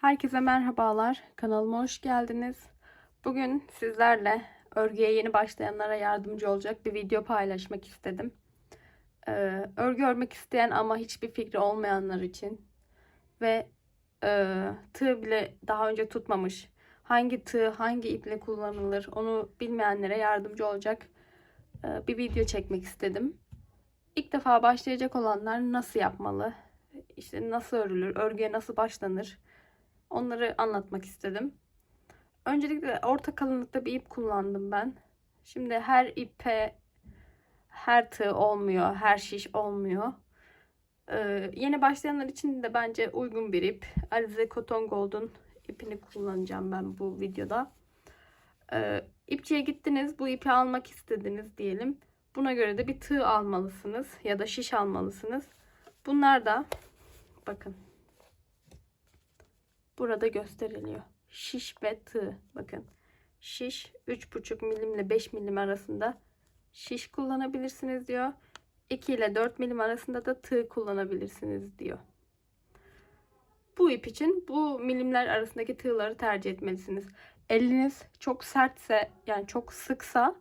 Herkese merhabalar. Kanalıma hoş geldiniz. Bugün sizlerle örgüye yeni başlayanlara yardımcı olacak bir video paylaşmak istedim. Ee, örgü örmek isteyen ama hiçbir fikri olmayanlar için ve e, tığ bile daha önce tutmamış, hangi tığ hangi iple kullanılır onu bilmeyenlere yardımcı olacak e, bir video çekmek istedim. İlk defa başlayacak olanlar nasıl yapmalı, işte nasıl örülür, örgüye nasıl başlanır, Onları anlatmak istedim. Öncelikle orta kalınlıkta bir ip kullandım ben. Şimdi her ipe her tığ olmuyor, her şiş olmuyor. Ee, yeni başlayanlar için de bence uygun bir ip. Alize Cotton Gold'un ipini kullanacağım ben bu videoda. Ee, ipçiye gittiniz, bu ipi almak istediniz diyelim. Buna göre de bir tığ almalısınız ya da şiş almalısınız. Bunlar da bakın burada gösteriliyor. Şiş ve tığ. Bakın. Şiş 3,5 milim ile 5 milim arasında şiş kullanabilirsiniz diyor. 2 ile 4 milim arasında da tığ kullanabilirsiniz diyor. Bu ip için bu milimler arasındaki tığları tercih etmelisiniz. Eliniz çok sertse yani çok sıksa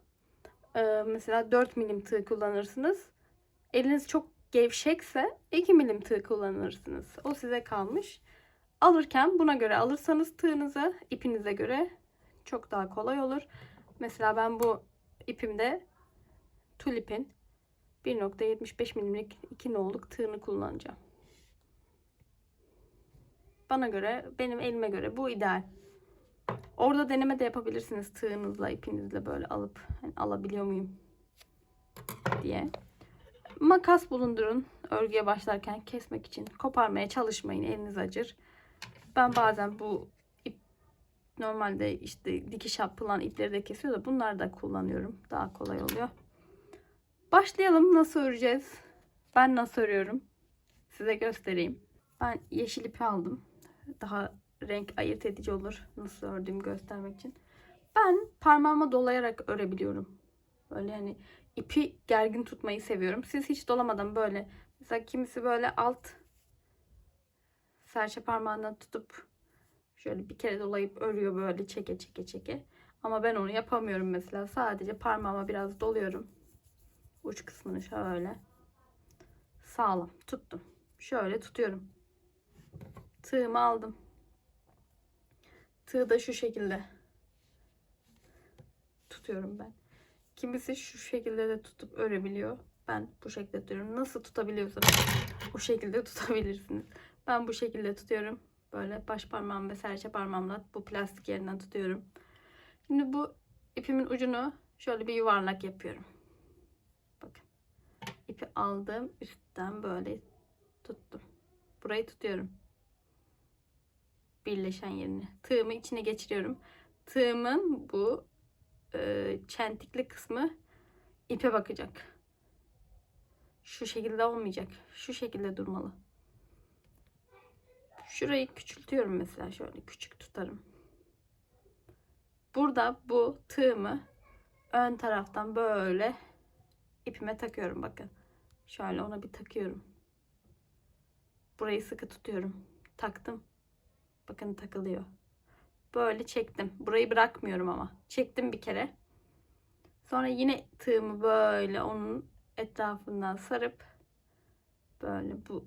e, mesela 4 milim tığ kullanırsınız. Eliniz çok gevşekse 2 milim tığ kullanırsınız. O size kalmış. Alırken buna göre alırsanız tığınızı ipinize göre çok daha kolay olur. Mesela ben bu ipimde tulipin 1.75 milimlik 2 noluk tığını kullanacağım. Bana göre, benim elime göre bu ideal. Orada deneme de yapabilirsiniz tığınızla, ipinizle böyle alıp hani alabiliyor muyum diye. Makas bulundurun örgüye başlarken kesmek için. Koparmaya çalışmayın, eliniz acır. Ben bazen bu ip normalde işte dikiş yapılan ipleri de kesiyor da bunları da kullanıyorum. Daha kolay oluyor. Başlayalım. Nasıl öreceğiz? Ben nasıl örüyorum? Size göstereyim. Ben yeşil ipi aldım. Daha renk ayırt edici olur. Nasıl ördüğümü göstermek için. Ben parmağıma dolayarak örebiliyorum. Böyle hani ipi gergin tutmayı seviyorum. Siz hiç dolamadan böyle mesela kimisi böyle alt serçe parmağından tutup şöyle bir kere dolayıp örüyor böyle çeke çeke çeke. Ama ben onu yapamıyorum mesela. Sadece parmağıma biraz doluyorum. Uç kısmını şöyle. Sağlam tuttum. Şöyle tutuyorum. Tığımı aldım. Tığ da şu şekilde tutuyorum ben. Kimisi şu şekilde de tutup örebiliyor. Ben bu şekilde tutuyorum. Nasıl tutabiliyorsanız o şekilde tutabilirsiniz. Ben bu şekilde tutuyorum. Böyle baş parmağım ve serçe parmağımla bu plastik yerinden tutuyorum. Şimdi bu ipimin ucunu şöyle bir yuvarlak yapıyorum. Bakın. İpi aldım. Üstten böyle tuttum. Burayı tutuyorum. Birleşen yerini. Tığımı içine geçiriyorum. Tığımın bu e, çentikli kısmı ipe bakacak. Şu şekilde olmayacak. Şu şekilde durmalı. Şurayı küçültüyorum mesela şöyle küçük tutarım. Burada bu tığımı ön taraftan böyle ipime takıyorum bakın. Şöyle ona bir takıyorum. Burayı sıkı tutuyorum. Taktım. Bakın takılıyor. Böyle çektim. Burayı bırakmıyorum ama. Çektim bir kere. Sonra yine tığımı böyle onun etrafından sarıp böyle bu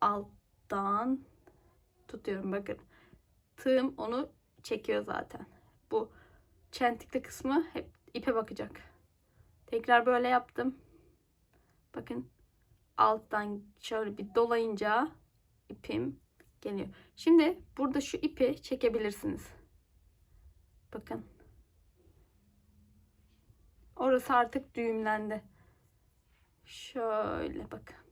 alttan tutuyorum bakın. Tığım onu çekiyor zaten. Bu çentikli kısmı hep ipe bakacak. Tekrar böyle yaptım. Bakın alttan şöyle bir dolayınca ipim geliyor. Şimdi burada şu ipi çekebilirsiniz. Bakın. Orası artık düğümlendi. Şöyle bakın.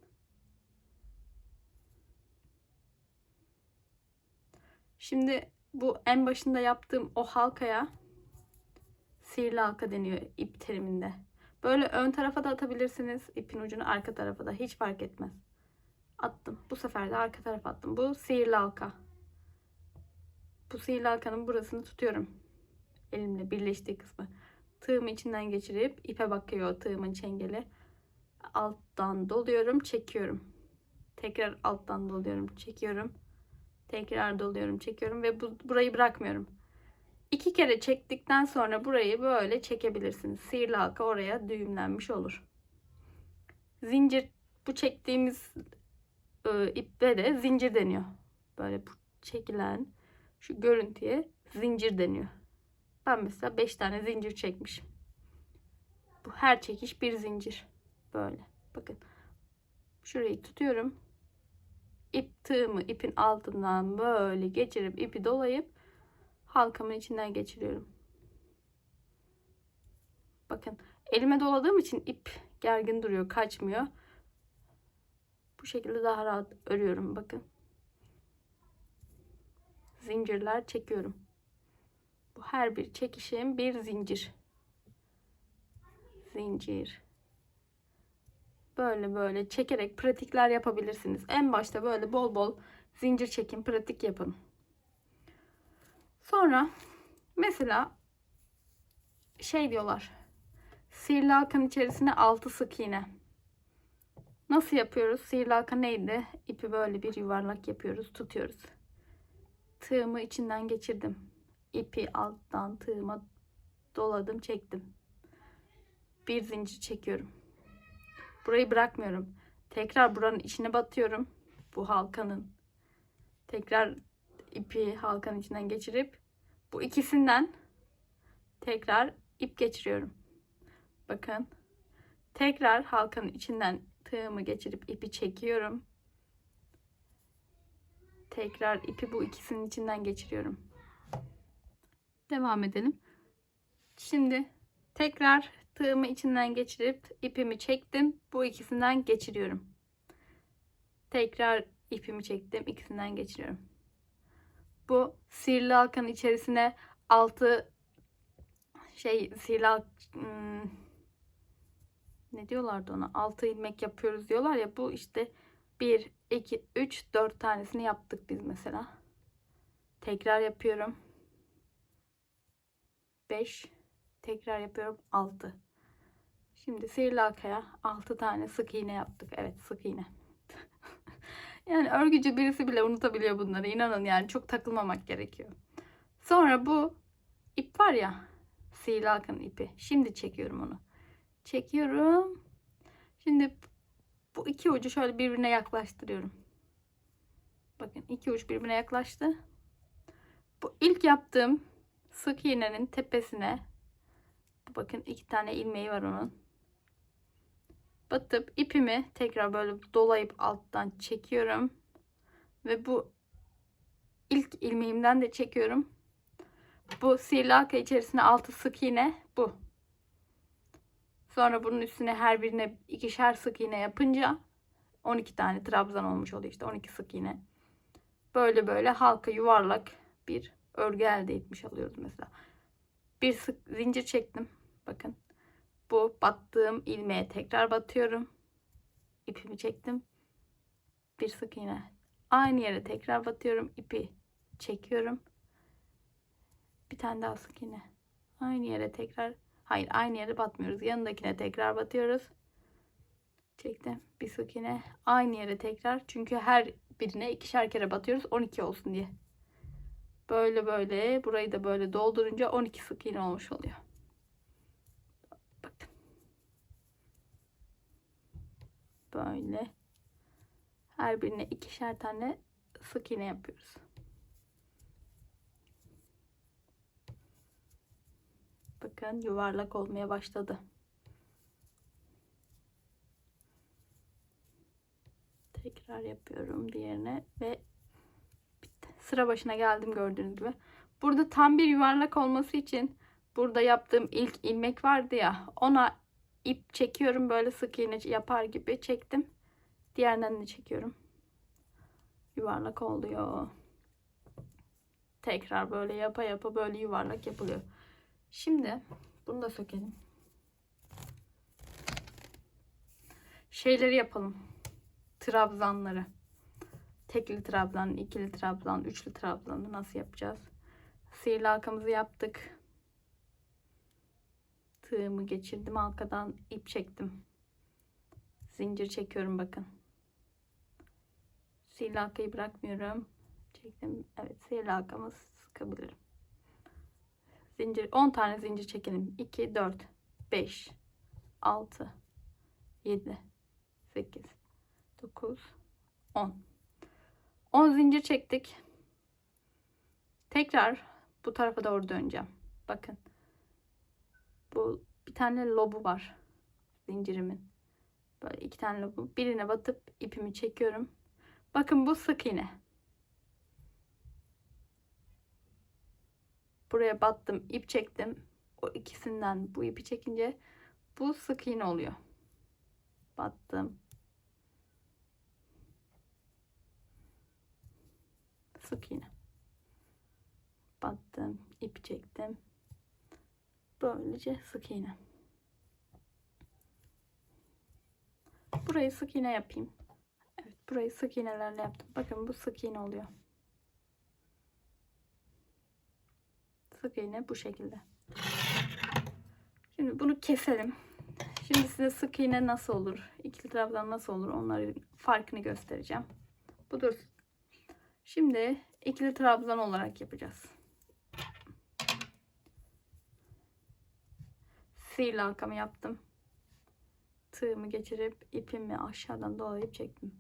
Şimdi bu en başında yaptığım o halkaya sihirli halka deniyor ip teriminde. Böyle ön tarafa da atabilirsiniz. ipin ucunu arka tarafa da hiç fark etmez. Attım. Bu sefer de arka tarafa attım. Bu sihirli halka. Bu sihirli halkanın burasını tutuyorum. Elimle birleştiği kısmı. Tığımı içinden geçirip ipe bakıyor tığımın çengeli. Alttan doluyorum, çekiyorum. Tekrar alttan doluyorum, çekiyorum Tekrar doluyorum, çekiyorum ve bu, burayı bırakmıyorum. İki kere çektikten sonra burayı böyle çekebilirsiniz. Sihirli halka oraya düğümlenmiş olur. Zincir bu çektiğimiz e, iple de zincir deniyor. Böyle bu çekilen şu görüntüye zincir deniyor. Ben mesela 5 tane zincir çekmişim. Bu her çekiş bir zincir. Böyle. Bakın. Şurayı tutuyorum. İp tığımı ipin altından böyle geçirip ipi dolayıp halkamın içinden geçiriyorum. Bakın elime doladığım için ip gergin duruyor, kaçmıyor. Bu şekilde daha rahat örüyorum bakın. Zincirler çekiyorum. Bu her bir çekişim bir zincir. Zincir. Böyle böyle çekerek pratikler yapabilirsiniz. En başta böyle bol bol zincir çekin, pratik yapın. Sonra mesela şey diyorlar. Sihirli halkanın içerisine 6 sık iğne. Nasıl yapıyoruz? Sihirli halka neydi? İpi böyle bir yuvarlak yapıyoruz, tutuyoruz. Tığımı içinden geçirdim. İpi alttan tığıma doladım, çektim. Bir zincir çekiyorum. Burayı bırakmıyorum. Tekrar buranın içine batıyorum. Bu halkanın. Tekrar ipi halkanın içinden geçirip bu ikisinden tekrar ip geçiriyorum. Bakın. Tekrar halkanın içinden tığımı geçirip ipi çekiyorum. Tekrar ipi bu ikisinin içinden geçiriyorum. Devam edelim. Şimdi tekrar tığımı içinden geçirip ipimi çektim. Bu ikisinden geçiriyorum. Tekrar ipimi çektim. ikisinden geçiriyorum. Bu sihirli halkanın içerisine altı şey sihirli halk, hmm, ne diyorlardı ona? Altı ilmek yapıyoruz diyorlar ya. Bu işte 1, 2, 3, 4 tanesini yaptık biz mesela. Tekrar yapıyorum. 5. Tekrar yapıyorum. 6. Şimdi sihirli halkaya 6 tane sık iğne yaptık. Evet sık iğne. yani örgücü birisi bile unutabiliyor bunları. İnanın yani çok takılmamak gerekiyor. Sonra bu ip var ya sihirli halkanın ipi. Şimdi çekiyorum onu. Çekiyorum. Şimdi bu iki ucu şöyle birbirine yaklaştırıyorum. Bakın iki uç birbirine yaklaştı. Bu ilk yaptığım sık iğnenin tepesine bakın iki tane ilmeği var onun. Batıp ipimi tekrar böyle dolayıp alttan çekiyorum. Ve bu ilk ilmeğimden de çekiyorum. Bu sihirli içerisine altı sık iğne bu. Sonra bunun üstüne her birine ikişer sık iğne yapınca 12 tane trabzan olmuş oluyor işte 12 sık iğne. Böyle böyle halka yuvarlak bir örgü elde etmiş oluyoruz mesela. Bir sık zincir çektim. Bakın. Bu battığım ilmeğe tekrar batıyorum. İpimi çektim. Bir sık iğne. Aynı yere tekrar batıyorum. ipi çekiyorum. Bir tane daha sık iğne. Aynı yere tekrar Hayır aynı yere batmıyoruz. Yanındakine tekrar batıyoruz. Çektim. Bir sık iğne. Aynı yere tekrar. Çünkü her birine ikişer kere batıyoruz. 12 olsun diye. Böyle böyle. Burayı da böyle doldurunca 12 sık iğne olmuş oluyor. Bakın. Böyle. Her birine ikişer tane sık iğne yapıyoruz. Bakın yuvarlak olmaya başladı. Tekrar yapıyorum diğerine ve bitti. Sıra başına geldim gördüğünüz gibi. Burada tam bir yuvarlak olması için burada yaptığım ilk ilmek vardı ya ona ip çekiyorum böyle sık iğne yapar gibi çektim. Diğerinden de çekiyorum. Yuvarlak oluyor. Tekrar böyle yapa yapa böyle yuvarlak yapılıyor. Şimdi bunu da sökelim. Şeyleri yapalım. Trabzanları. Tekli trabzan, ikili trabzan, üçlü trabzanı nasıl yapacağız? Sihirli halkamızı yaptık. Tığımı geçirdim. Halkadan ip çektim. Zincir çekiyorum bakın. Sihirli halkayı bırakmıyorum. çektim. Evet sihirli halkamı sıkabilirim. Zincir 10 tane zincir çekelim. 2 4 5 6 7 8 9 10 10 zincir çektik. Tekrar bu tarafa doğru döneceğim. Bakın. Bu bir tane lobu var zincirimin. Böyle iki tane lobu. Birine batıp ipimi çekiyorum. Bakın bu sık iğne. Buraya battım, ip çektim. O ikisinden bu ipi çekince bu sık iğne oluyor. Battım. Sık iğne. Battım, ip çektim. Böylece sık iğne. Burayı sık iğne yapayım. Evet, burayı sık iğnelerle yaptım. Bakın bu sık iğne oluyor. Sık iğne bu şekilde. Şimdi bunu keselim. Şimdi size sık iğne nasıl olur, ikili trabzan nasıl olur onların farkını göstereceğim. Budur. Şimdi ikili trabzan olarak yapacağız. Sihirli halkamı yaptım. Tığımı geçirip ipimi aşağıdan dolayıp çektim.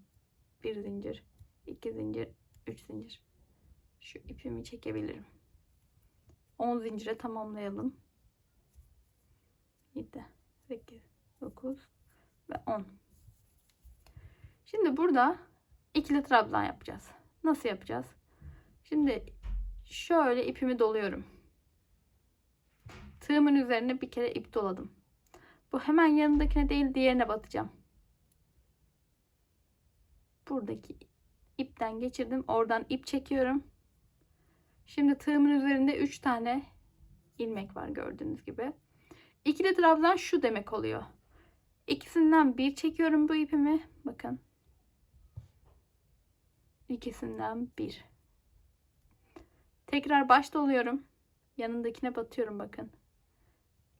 Bir zincir, iki zincir, üç zincir. Şu ipimi çekebilirim. 10 zincire tamamlayalım. 7, 8, 9 ve 10. Şimdi burada ikili trabzan yapacağız. Nasıl yapacağız? Şimdi şöyle ipimi doluyorum. Tığımın üzerine bir kere ip doladım. Bu hemen yanındakine değil diğerine batacağım. Buradaki ipten geçirdim. Oradan ip çekiyorum. Şimdi tığımın üzerinde 3 tane ilmek var gördüğünüz gibi. İkili trabzan şu demek oluyor. İkisinden bir çekiyorum bu ipimi. Bakın. İkisinden bir. Tekrar başta oluyorum. Yanındakine batıyorum bakın.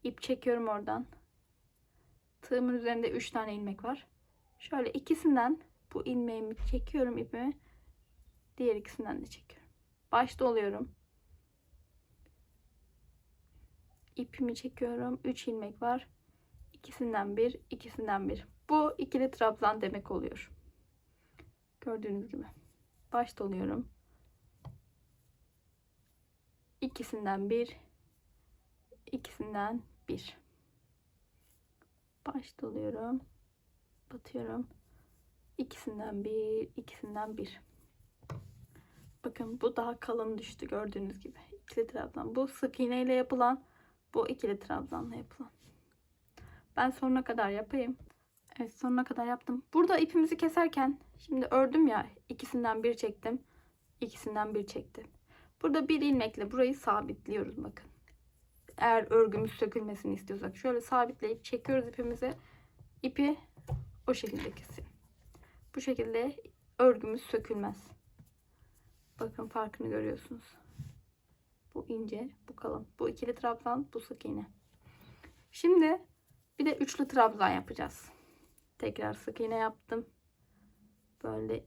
İp çekiyorum oradan. Tığımın üzerinde 3 tane ilmek var. Şöyle ikisinden bu ilmeğimi çekiyorum ipimi. Diğer ikisinden de çekiyorum. Başta oluyorum. İpimi çekiyorum. 3 ilmek var. İkisinden bir, ikisinden bir. Bu ikili trabzan demek oluyor. Gördüğünüz gibi. Başta oluyorum. İkisinden bir, ikisinden bir. Başta oluyorum. Batıyorum. İkisinden bir, ikisinden bir. Bakın bu daha kalın düştü gördüğünüz gibi. İkili trabzan. Bu sık iğne ile yapılan, bu ikili trabzanla yapılan. Ben sonuna kadar yapayım. Evet sonuna kadar yaptım. Burada ipimizi keserken şimdi ördüm ya ikisinden bir çektim. ikisinden bir çektim. Burada bir ilmekle burayı sabitliyoruz bakın. Eğer örgümüz sökülmesini istiyorsak şöyle sabitleyip çekiyoruz ipimizi. İpi o şekilde kesin. Bu şekilde örgümüz sökülmez. Bakın farkını görüyorsunuz. Bu ince, bu kalın. Bu ikili trabzan, bu sık iğne. Şimdi bir de üçlü trabzan yapacağız. Tekrar sık iğne yaptım. Böyle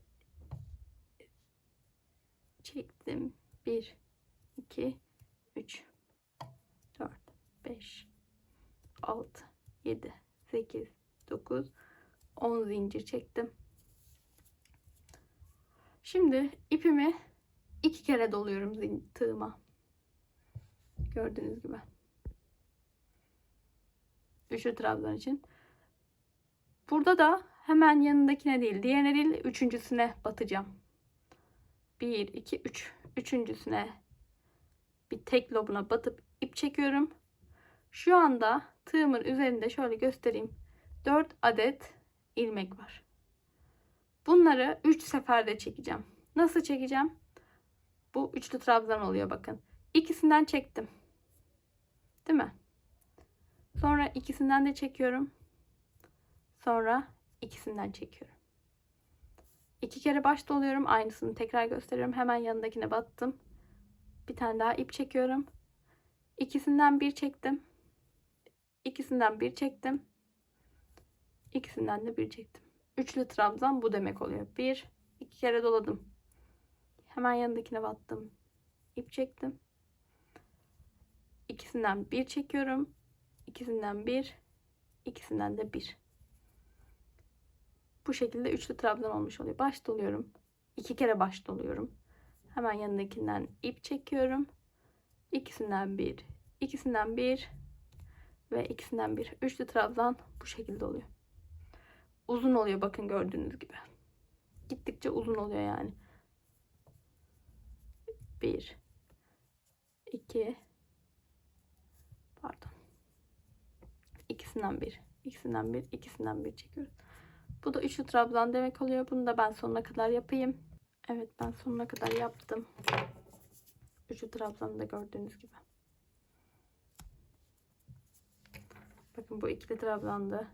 çektim. 1 2 3 4 5 6 7 8 9 10 zincir çektim. Şimdi ipimi iki kere doluyorum tığıma. Gördüğünüz gibi. Üçlü trabzan için. Burada da hemen yanındakine değil, diğerine değil, üçüncüsüne batacağım. 1, 2, 3. Üçüncüsüne bir tek lobuna batıp ip çekiyorum. Şu anda tığımın üzerinde şöyle göstereyim. 4 adet ilmek var. Bunları 3 seferde çekeceğim. Nasıl çekeceğim? Bu üçlü trabzan oluyor bakın. İkisinden çektim. Değil mi? Sonra ikisinden de çekiyorum. Sonra ikisinden çekiyorum. İki kere baş doluyorum. Aynısını tekrar gösteriyorum. Hemen yanındakine battım. Bir tane daha ip çekiyorum. İkisinden bir çektim. İkisinden bir çektim. İkisinden de bir çektim. Üçlü trabzan bu demek oluyor. Bir, iki kere doladım. Hemen yanındakine battım. İp çektim. İkisinden bir çekiyorum. İkisinden bir. ikisinden de bir. Bu şekilde üçlü trabzan olmuş oluyor. Baş doluyorum. İki kere baş doluyorum. Hemen yanındakinden ip çekiyorum. İkisinden bir. ikisinden bir. Ve ikisinden bir. Üçlü trabzan bu şekilde oluyor. Uzun oluyor bakın gördüğünüz gibi. Gittikçe uzun oluyor yani. Bir. iki, Pardon. İkisinden bir. ikisinden bir. ikisinden bir çekiyoruz. Bu da üçlü trabzan demek oluyor. Bunu da ben sonuna kadar yapayım. Evet ben sonuna kadar yaptım. Üçlü trabzanı da gördüğünüz gibi. Bakın bu ikili trabzandı.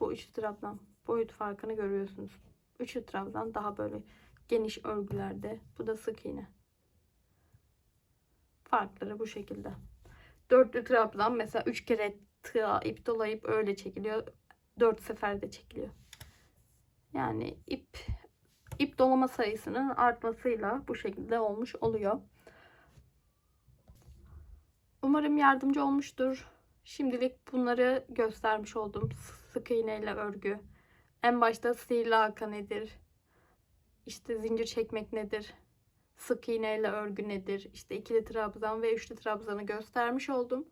Bu üçlü trabzan. Boyut farkını görüyorsunuz. Üçlü trabzan daha böyle geniş örgülerde. Bu da sık iğne. Farkları bu şekilde. Dörtlü trabzan mesela üç kere tığa ip dolayıp öyle çekiliyor. Dört seferde çekiliyor. Yani ip ip dolama sayısının artmasıyla bu şekilde olmuş oluyor. Umarım yardımcı olmuştur. Şimdilik bunları göstermiş oldum. Sık iğne ile örgü. En başta sihirli halka nedir? İşte zincir çekmek nedir? Sık iğne ile örgü nedir? İşte ikili trabzan ve üçlü trabzanı göstermiş oldum.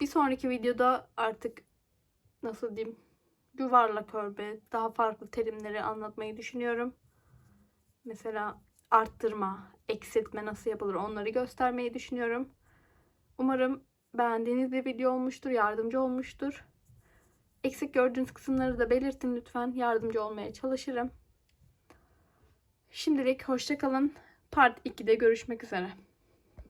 Bir sonraki videoda artık nasıl diyeyim yuvarlak örbe daha farklı terimleri anlatmayı düşünüyorum. Mesela arttırma, eksiltme nasıl yapılır onları göstermeyi düşünüyorum. Umarım beğendiğiniz bir video olmuştur, yardımcı olmuştur. Eksik gördüğünüz kısımları da belirtin lütfen. Yardımcı olmaya çalışırım. Şimdilik hoşçakalın. Part 2'de görüşmek üzere.